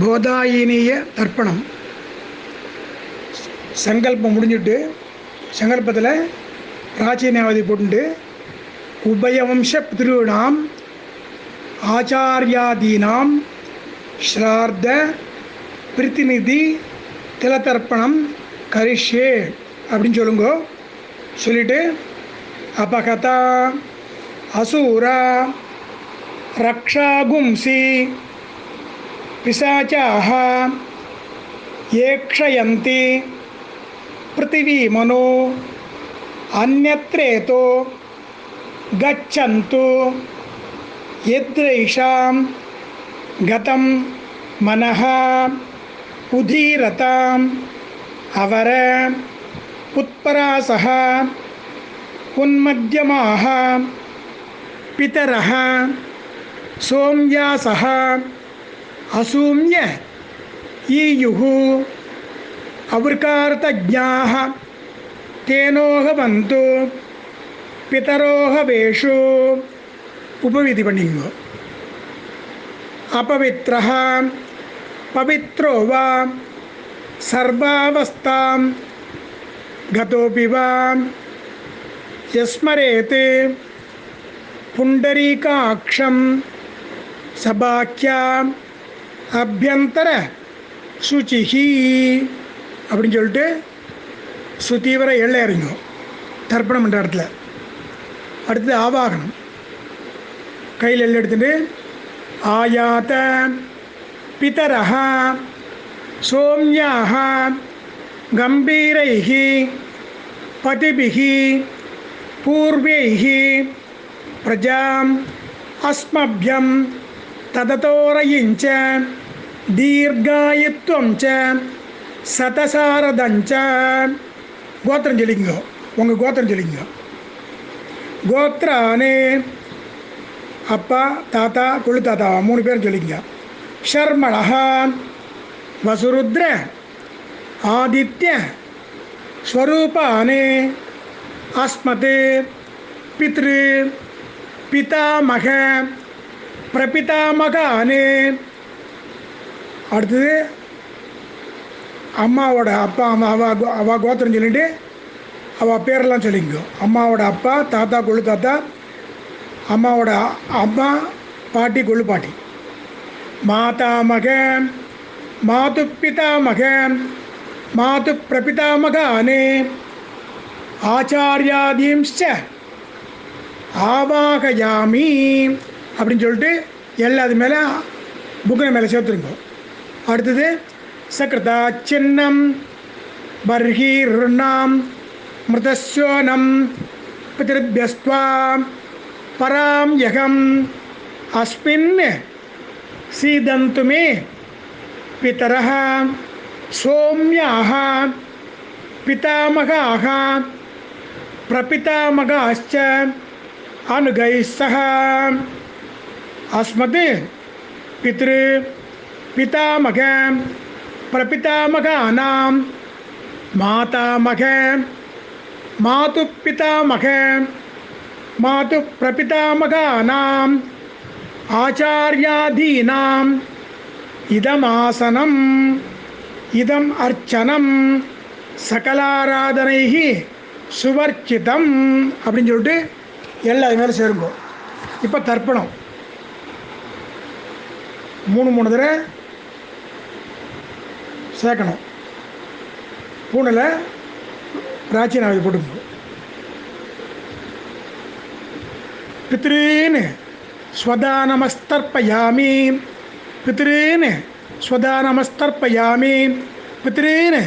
போதாயினிய தர்ப்பணம். சங்கல்பம் முடிஞ்சுட்டு சங்கல்பத்தில் பிராச்சீனாவதி போட்டு உபயவம்ச திருவிடாம் ஆச்சாரியாதீனாம் ஸ்ரார்த்த பிரதிநிதி திலத்தர்ப்பணம் கரிஷே அப்படின்னு சொல்லுங்க. சொல்லிட்டு அபகதா அசூரா ரக்ஷாகும்சி पिशाचाः ये क्षयन्ति पृथिवीमनो अन्यत्रेतो गच्छन्तु यद्रैषां गतं मनः उधीरताम् अवर उत्परासः उन्मध्यमाः पितरः सोम्यासः අසූම්ය ඊයුහු අවෘකාර්තඥාහ තේනෝහ බන්තු පිතරෝහ වේෂු උපවිදි පණිංගෝ අපවිත්‍රහ පවිත්‍රෝ වා සර්වාවස්ථාම් ගතෝපි වා යස්මරේතේ පුණ්ඩරීකාක්ෂම් සබාක්‍යා அபியந்தர சுச்சிஹி அப்படின்னு சொல்லிட்டு சுத்தீவிர எல்லை அறிஞம் தர்ப்பணம் என்ற இடத்துல. அடுத்தது ஆவாகனம். கையில் எல்லை எடுத்துட்டு ஆயாத பிதரஹா சோம்யாக கம்பீரைஹி பதிபிகி பூர்வைஹி பிரஜாம் அஸ்மபியம் தததோரையிஞ்ச தீர்காயித்வம் ச சதசாரதஞ்ச கோத்திரம் சொல்லிங்க உங்கள் கோத்திரம் சொல்லிங்க கோத்ரானே அப்பா தாத்தா குழு தாத்தா மூணு பேரும் சொல்லிங்க ஷர்மளஹா வசுருத்ர ஆதித்ய ஸ்வரூபானே அஸ்மது பித்ரு பிதாமக பிரபிதாமகானே அடுத்தது அம்மாவோட அப்பா அம்மா அவ கோ- அவ கோத்திரம் சொல்லிட்டு அவள் பேரெல்லாம் சொல்லிக்கோ. அம்மாவோட அப்பா தாத்தா கொள்ளு தாத்தா அம்மாவோட அம்மா பாட்டி கொள்ளு பாட்டி. மாதாமக மாது மகன் மாது பிரபிதாமகானே ஆச்சாரியாதீம்ச்ச ஆவாகயாமி அப்படின்னு சொல்லிட்டு எல்லாத்து மேலே புக்கின மேலே சேர்த்துருங்கோ. அடுத்தது சகிருதா சின்னம் பர்ஹீர்ணாம் மிருதஸ்யோனம் பிதிருபியஸ்துவா பராம் யகம் அஸ்மின் சீதந்து மே பிதரः சோம்யாः पितामगाः प्रपितामगाश्च अनुगैः सह अस्मत् पितृ பிதாமக பிரபிதாமகானாம் மாதாமக மாது பிதாமக மாது பிரபிதாமகானாம் ஆச்சாரியாதீனாம். இதமாசனம் இதம் அர்ச்சனம் சகலாராதனைகி சுவர்ச்சிதம் அப்படின்னு சொல்லிட்டு எல்லா அது மேலே சேருங்கோ இப்போ தர்ப்பணம். மூணு மூணு தடவை சேர்க்கணும் பூனில் பிராச்சீனாவை போட்டுக்கணும் பித்ருன்னு ஸ்வதானமஸ்தர்ப்பயாமி பித்ருன்னு ஸ்வதானமஸ்தர்ப்பயாமி பித்ருன்னு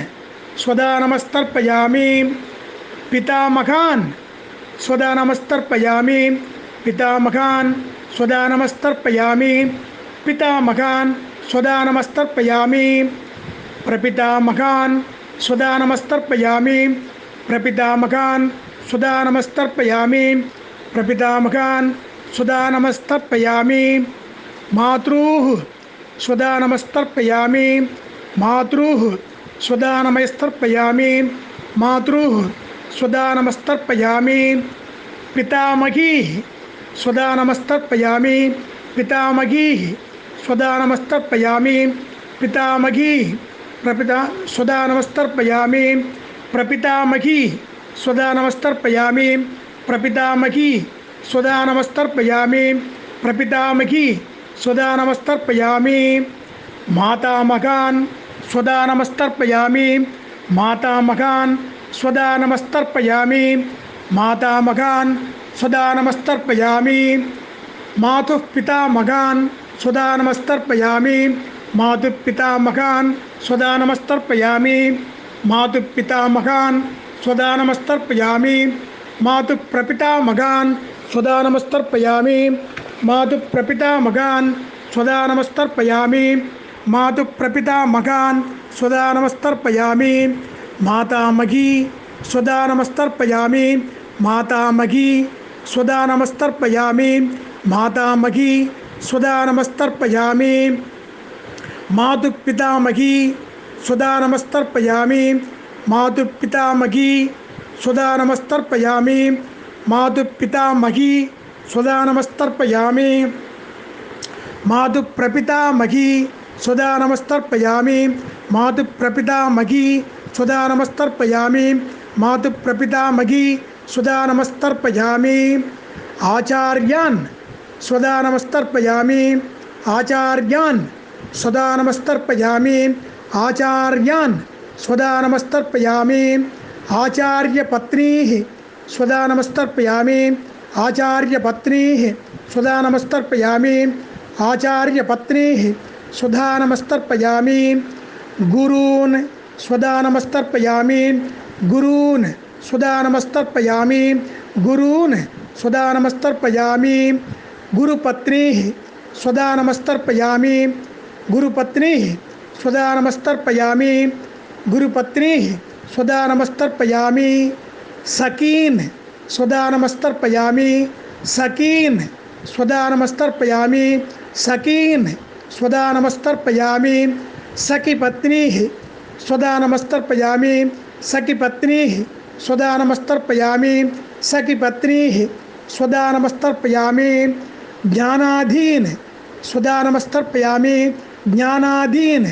ஸ்வதானமஸ்தர்ப்பயாமி பிதாமகான் स्वदानमस्तर्पयामि पितामहान् स्वदानमस्तर्पयामि पितामहान् स्वदानमस्तर्पयामि प्रपितामहान् स्वदानमस्तर्पयामि प्रपितामहान् स्वदानमस्तर्पयामि प्रपितामहान् स्वदानमस्तर्पयामि मातृः स्वदानमस्तर्पयामि मातृः स्वदानमस्तर्पयामि मातृः स्वदानमस्तर्पयामि पितामही स्वदानमस्तर्पयामि पितामही स्वदानमस्तर्पयामि पितामही प्रपिता सुधा स्वदानमस्तर्पयामि। प्रपितामखी स्वदानमस्तर्पयामि। प्रपितामखी स्वदानमस्तर्पयामि। प्रपितामखी माता मखान सुधा नमस्तर्पयामी मातु पिता मखान सुधा नमस्तर्पयामी मातु पिता मखान स्वदानमस्तर्पया मातु पिता महान स्वदानमस्तर्पया मातु प्रपिता मगान स्वदानमस्तर्पया मातु प्रपिता मगान स्वदानमस्तर्पया मातु प्रपिता मगान स्वदानमस्तर्पया माता मघी स्वदानमस्तर्पया माता मघी स्वदानमस्तर्पया माता मघी स्वदानमस्तर्पया मातुपितामही सुधा नमस्तर्पयामी। मातुपितामही सुधा नमस्तर्पयामी। मातुपितामही सुधा नमस्तर्पयामी। मातुप्रपितामही सुधा नमस्तर्पयामी। मातुप्रपितामही सुधा नमस्तर्पयामी। मातुप्रपितामही सुधा नमस्तर्पयामी। आचार्यान् स्वदा नमस्तर्पयामि। आचार्यान् सदा नमस्तर्पयामी आचार्यान्। स्वदा नमस्तर्पयामि आचार्यपत्नीः। स्वदा नमस्तर्पयामि आचार्यपत्नीः। स्वदा नमस्तर्पयामि आचार्यपत्नीः। स्वदा नमस्तर्पयामी गुरून्। स्वदा नमस्तर्पयामी गुरून्। स्वदा नमस्तर्पयामी गुरून्। स्वदा नमस्तर्पयामि गुरुपत्नीः। स्वदा नमस्तर्पयामी गुरुपत्नी स्वदा नमस्तर्पयामी गुरुपत्नी स्वदा नमस्तर्पयामी सकीन स्वदा नमस्तर्पयामी सकीन स्वदा नमस्तर्पयामी सकीन स्वदा नमस्तर्पयामी सखी पत्नी स्वदा नमस्तर्पयामी सखी पत्नी स्वदा नमस्तर्पयामी सखी पत्नी स्वदा नमस्तर्पयामी ज्ञानाधीन स्वदा नमस्तर्पयामी ज्ञानाधीन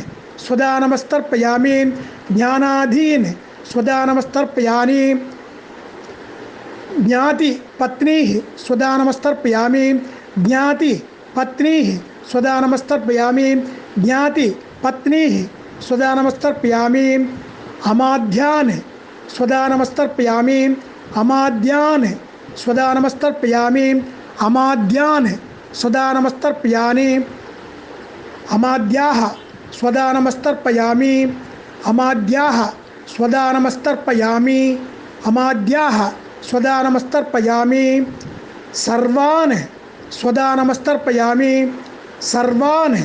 स्वदानमस्तर्पयामीन ज्ञानाधीन स्वदानमस्तर्पयानी ज्ञाति पत्नी स्वदानमस्तर्पयामी ज्ञाति पत्नी स्वदानमस्तर्पयामी ज्ञाति पत्नी स्वदानमस्तर्पयामी अमाध्यान स्वदानमस्तर्पयामी अमाद्यान स्वदानमस्तर्पयामी अमाद्यान स्वदानमस्तर्पयानी अमाद्याः स्वदानमस्तर्पयामि। अमाद्याः स्वदानमस्तर्पयामि। अमाद्याः स्वदानमस्तर्पयामि। सर्वान् स्वदानमस्तर्पयामी। सर्वान्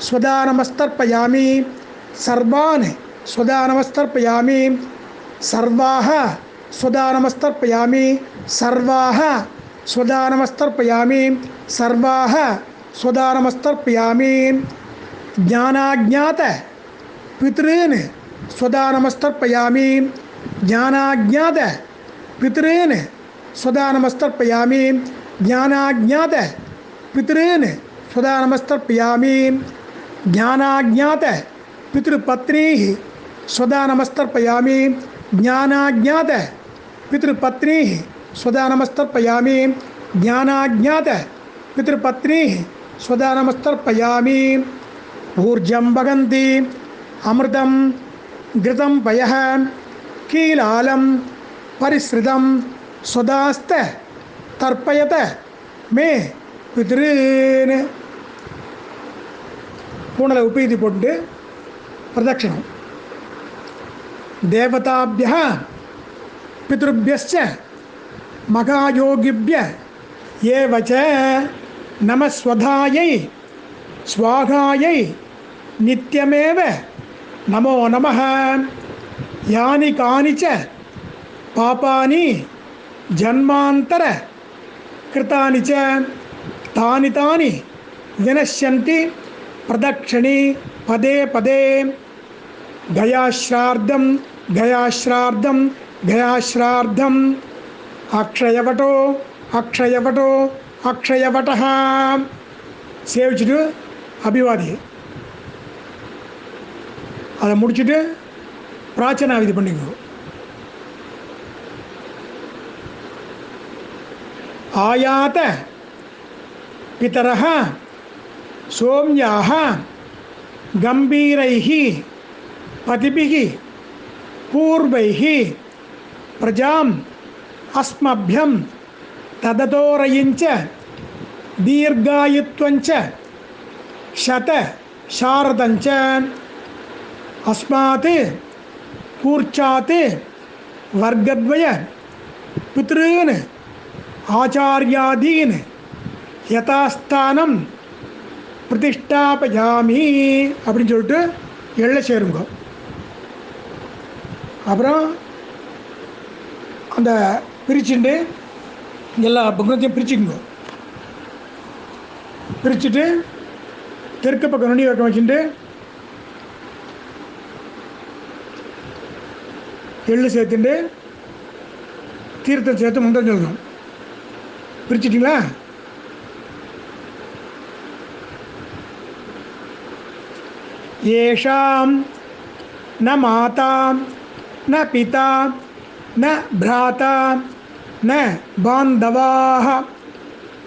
स्वदानमस्तर्पयामी। सर्वान् स्वदानमस्तर्पयामी। सर्वाः स्वदानमस्तर्पयामी। सर्वाः स्वदानमस्तर्पयामी। सर्वाः स्वदानमस्तर्पयामी। ज्ञानाज्ञात पितृन स्वदा नमस्तर्पयामी ज्ञानाज्ञात पितृन स्वदा नमस्तर्पयामी ज्ञानाज्ञात पितृन स्वदा नमस्तर्पयामी ज्ञानाज्ञात पितृपत्नी स्वदा नमस्तर्पयामी ज्ञानाज्ञात पितृपत्नी स्वदा नमस्तर्पयामी ज्ञानाज्ञात पितृपत्नी स्वदा नमस्तर्पयामी ऊर्जं वगन्ति। अमृतं घृतं पयः, कीलालं परिसृतं स्वदास्तर्पयत मे पितृन्। पूनल उपीति पोट्टु प्रदक्षिणं देवताभ्यः, पितृभ्यश्च, महायोगिभ्य एव च నిత్యమేవ నమో నమ యాని కాని చ పాపాని జన్మాంతర కృతాని చ తాని తాని వినశ్యంతి ప్రదక్షిణి పదే పదే గయాశ్రార్థం గయాశ్రార్థం గయాశ్రార్థం అక్షయవటో అక్షయవటో అక్షయవట సేవచుడు అభివాది அதை முடிச்சுட்டு பிரார்த்தனை இது பண்ணிக்கோ. ஆயாத பித்தரக சோம்யாக கம்பீரைஹி பதிபிகி பூர்வைஹி பிரஜாம் அஸ்மபியம் தததோரையிஞ்ச தீர்காயுத்வஞ்ச சத சாரதஞ்ச அஸ்மாத் கூர்ச்சாத் வர்க்கத்வய பித்ருன் ஆச்சாரியாதீன் யதாஸ்தானம் பிரதிஷ்டாபயாமி அப்படின்னு சொல்லிட்டு எள்ள சேருங்க. அப்புறம் அந்த பிரிச்சுட்டு எல்லா பக்கத்தையும் பிரிச்சுக்குங்க. பிரிச்சுட்டு தெற்கு பக்கம் நொண்டி வைக்க வச்சுட்டு எள்ளு சேர்த்துட்டு தீர்த்தம் சேர்த்து முந்தம் சொல்லணும் பிரிச்சிட்டிங்களா येषां न माता न पिता न भ्राता न बान्धवाः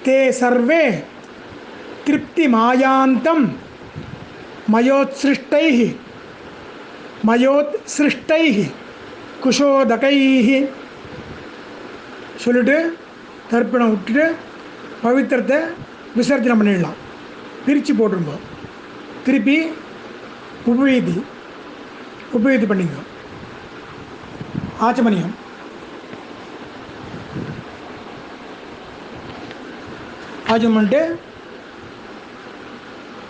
ते सर्वे तृप्तिमायान्तं मयोत्सृष्टैः मयोत्सृष्टैः குஷோதகைஹி. சொல்லிவிட்டு தர்ப்பணம் விட்டுட்டு பவித்திரத்தை விசர்ஜனம் பண்ணிடலாம். பிரித்து போட்டிருந்தோம் திருப்பி உபயோகி உபயோகி பண்ணிங்க. ஆச்சமணியம் ஆச்சம் பண்ணிட்டு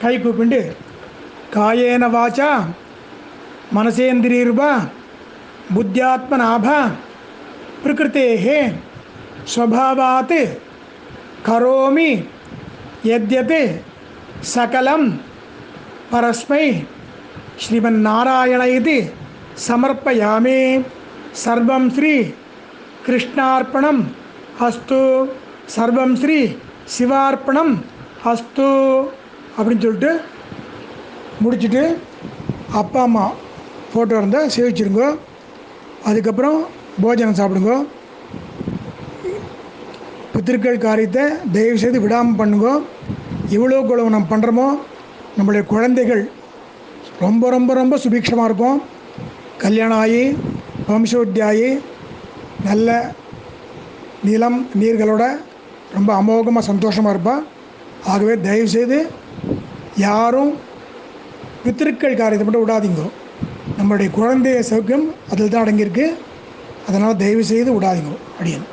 கை கூப்பிண்டு காயேன வாச்சா மனசேந்திரியருபா புத்தியாத்மநாப பிரகிருத்தேகே ஸ்வபாவாத் கரோமி எத்யத் சகலம் பரஸ்மை ஸ்ரீமன்னாராயண இது சமர்ப்பயாமே சர்வம் ஸ்ரீ கிருஷ்ணார்ப்பணம் அஸ்து சர்வம் ஸ்ரீ சிவார்ப்பணம் அஸ்து அப்படின்னு சொல்லிட்டு முடிச்சுட்டு அப்பா அம்மா ஃபோட்டோ இருந்தால் சேவிச்சிருங்கோ. அதுக்கப்புறம் போஜனம் சாப்பிடுங்கோ. பித்திருக்கள் காரியத்தை தயவு செய்து விடாமல் பண்ணுங்கோ. எவ்வளோ குழவு நம்ம பண்ணுறோமோ நம்மளுடைய குழந்தைகள் ரொம்ப ரொம்ப ரொம்ப சுபிக்ஷமாக இருக்கும். கல்யாணம் ஆகி வம்சோத்தியாயி நல்ல நிலம் நீர்களோட ரொம்ப அமோகமாக சந்தோஷமாக இருப்பாள் ஆகவே தயவுசெய்து யாரும் பித்திருக்கள் காரியத்தை மட்டும் விடாதீங்க. நம்மளுடைய குழந்தைய சௌக்கியம் அதில் தான் அடங்கியிருக்கு. அதனால் தயவு செய்து விடாதீங்க அடியன்.